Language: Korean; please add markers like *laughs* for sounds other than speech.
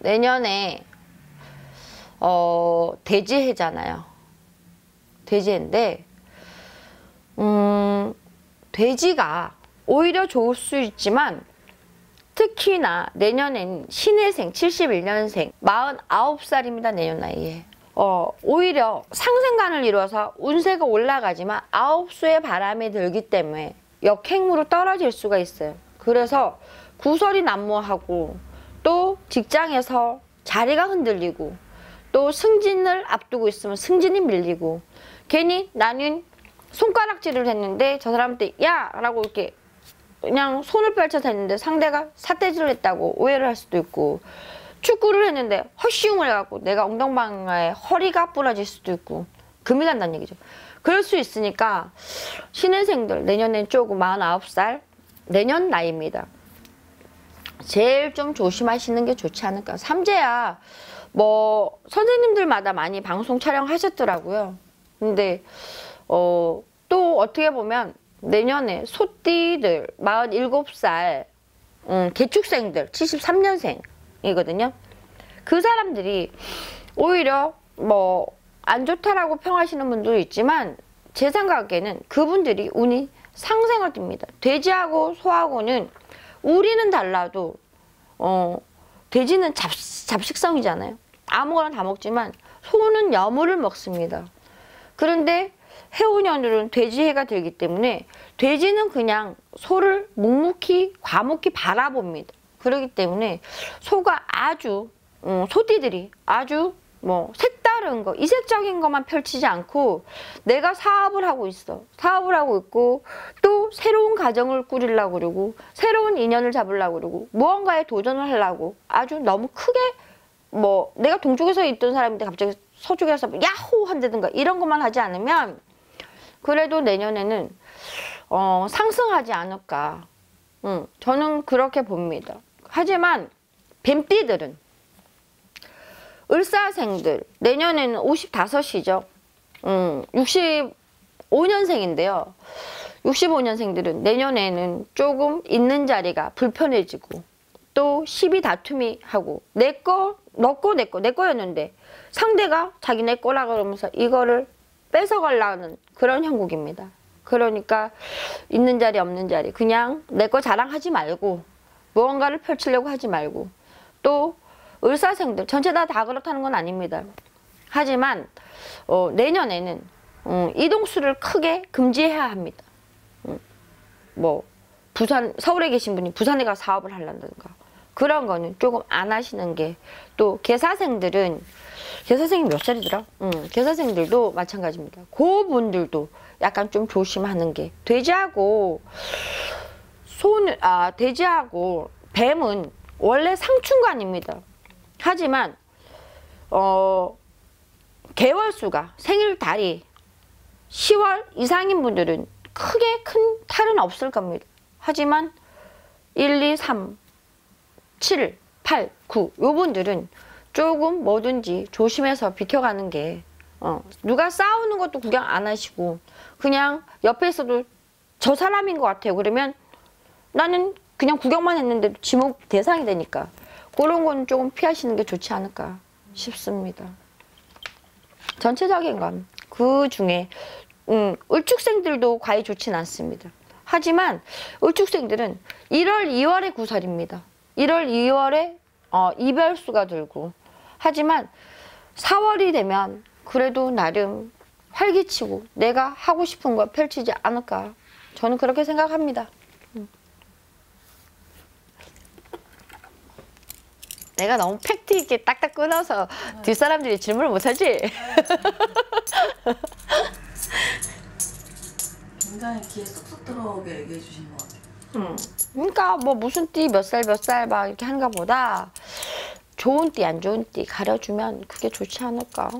내년에 어 돼지해잖아요. 돼지인데 음 돼지가 오히려 좋을 수 있지만 특히나 내년엔 신해생 71년생 49살입니다 내년 나이에 어 오히려 상생관을 이뤄서 운세가 올라가지만 아홉 수의 바람이 들기 때문에 역행무로 떨어질 수가 있어요 그래서 구설이 난무하고 또 직장에서 자리가 흔들리고 또 승진을 앞두고 있으면 승진이 밀리고 괜히 나는 손가락질을 했는데 저 사람한테 야! 라고 이렇게 그냥 손을 펼쳐서 했는데 상대가 사태질을 했다고 오해를 할 수도 있고 축구를 했는데 헛시움을 해갖고 내가 엉덩방아에 허리가 부러질 수도 있고 금이 간다는 얘기죠. 그럴 수 있으니까 신인생들 내년엔 조금 49살 내년 나이입니다. 제일 좀 조심하시는 게 좋지 않을까. 삼재야 뭐 선생님들마다 많이 방송 촬영하셨더라고요. 근데 어, 또 어떻게 보면 내년에 소띠들 47살 음, 개축생들 73년생이거든요. 그 사람들이 오히려 뭐 안 좋다라고 평하시는 분도 있지만 제 생각에는 그분들이 운이 상승을 띱니다. 돼지하고 소하고는 우리는 달라도 어 돼지는 잡, 잡식성이잖아요. 아무거나 다 먹지만 소는 여물을 먹습니다. 그런데 해운년들은 돼지해가 되기 때문에 돼지는 그냥 소를 묵묵히 과묵히 바라봅니다. 그렇기 때문에 소가 아주 음, 소띠들이 아주 뭐 색 다른 거 이색적인 것만 펼치지 않고 내가 사업을 하고 있어. 사업을 하고 있고 또 새로운 가정을 꾸리려고 그러고 새로운 인연을 잡으려고 그러고 무언가에 도전을 하려고 아주 너무 크게 뭐 내가 동쪽에서 있던 사람인데 갑자기 서쪽에서 야호 한다든가 이런 것만 하지 않으면 그래도 내년에는 어, 상승하지 않을까. 음, 저는 그렇게 봅니다. 하지만 뱀띠들은 을사생들 내년에는 55이죠. 음, 65년생인데요. 65년생들은 내년에는 조금 있는 자리가 불편해지고 또 시비 다툼이 하고 내 거 너 거 내 거 내 거였는데 상대가 자기 내 거라 그러면서 이거를 뺏어가려는 그런 형국입니다. 그러니까 있는 자리 없는 자리 그냥 내 거 자랑하지 말고 무언가를 펼치려고 하지 말고 또 을사생들 전체 다 다 그렇다는 건 아닙니다. 하지만 어, 내년에는 음, 이동수를 크게 금지해야 합니다. 음, 뭐 부산 서울에 계신 분이 부산에 가 사업을 하려든가 그런 거는 조금 안 하시는 게 또 개사생들은 개사생이 몇 살이더라? 음, 개사생들도 마찬가지입니다. 그분들도 약간 좀 조심하는 게 돼지하고 소는 아 돼지하고 뱀은 원래 상충관입니다. 하지만 어 개월수가 생일 달이 10월 이상인 분들은 크게 큰 탈은 없을 겁니다. 하지만 1, 2, 3, 7, 8, 9 요분들은 조금 뭐든지 조심해서 비켜가는 게 어, 누가 싸우는 것도 구경 안 하시고 그냥 옆에서도 저 사람인 것 같아요. 그러면 나는 그냥 구경만 했는데 지목 대상이 되니까 그런 건 조금 피하시는 게 좋지 않을까 싶습니다. 전체적인 건 그 중에 음, 을축생들도 과히 좋진 않습니다. 하지만 을축생들은 1월, 2월의 구설입니다. 1월, 2월에 어, 이별수가 들고 하지만 4월이 되면 그래도 나름 활기치고 내가 하고 싶은 걸 펼치지 않을까 저는 그렇게 생각합니다. 내가 너무 팩트 있게 딱딱 끊어서 뒷사람들이 질문을 못하지? *laughs* 굉장히 귀에 쏙쏙 들어오게 얘기해 주신 것 같아요. 음. 그러니까 뭐 무슨 띠 몇 살 몇 살 막 이렇게 하는가 보다 좋은 띠 안 좋은 띠 가려주면 그게 좋지 않을까?